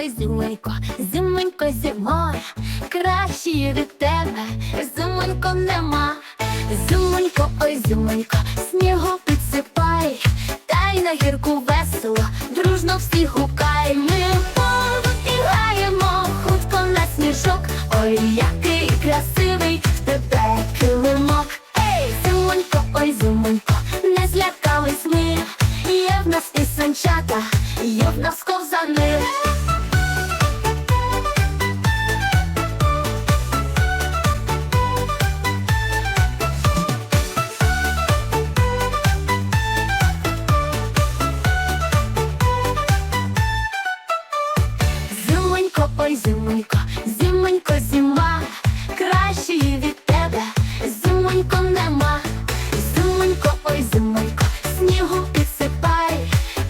ой, зимонько, зимонько, зимо, краще від тебе, зимонько нема. Зимонько, ой, зимонько, снігу підсипай, та й на гірку весело, дружно всі гукай. Ми побігаємо хутко на сніжок. Ой, який красивий в тебе килимок. Ей, зимонько, ой, зимонько, не злякались ми. Є в нас і санчата, є в нас ковзани. Ой, зимонько, зимонько, зима, краще від тебе, зимонько нема. Зимонько, ой, зимонько, снігу підсипай,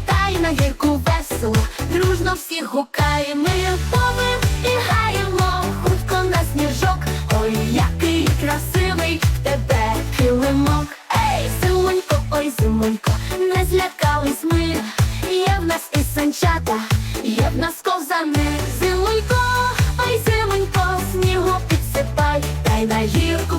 та й на гірку весело, дружно всіх гукає. Ми повим і гаємо, хутко на сніжок. Ой, який красивий в тебе килимок. Ей, зимонько, ой, зимонько, не злякались ми. Є в нас і санчата, є в нас підсипай, та й на гірку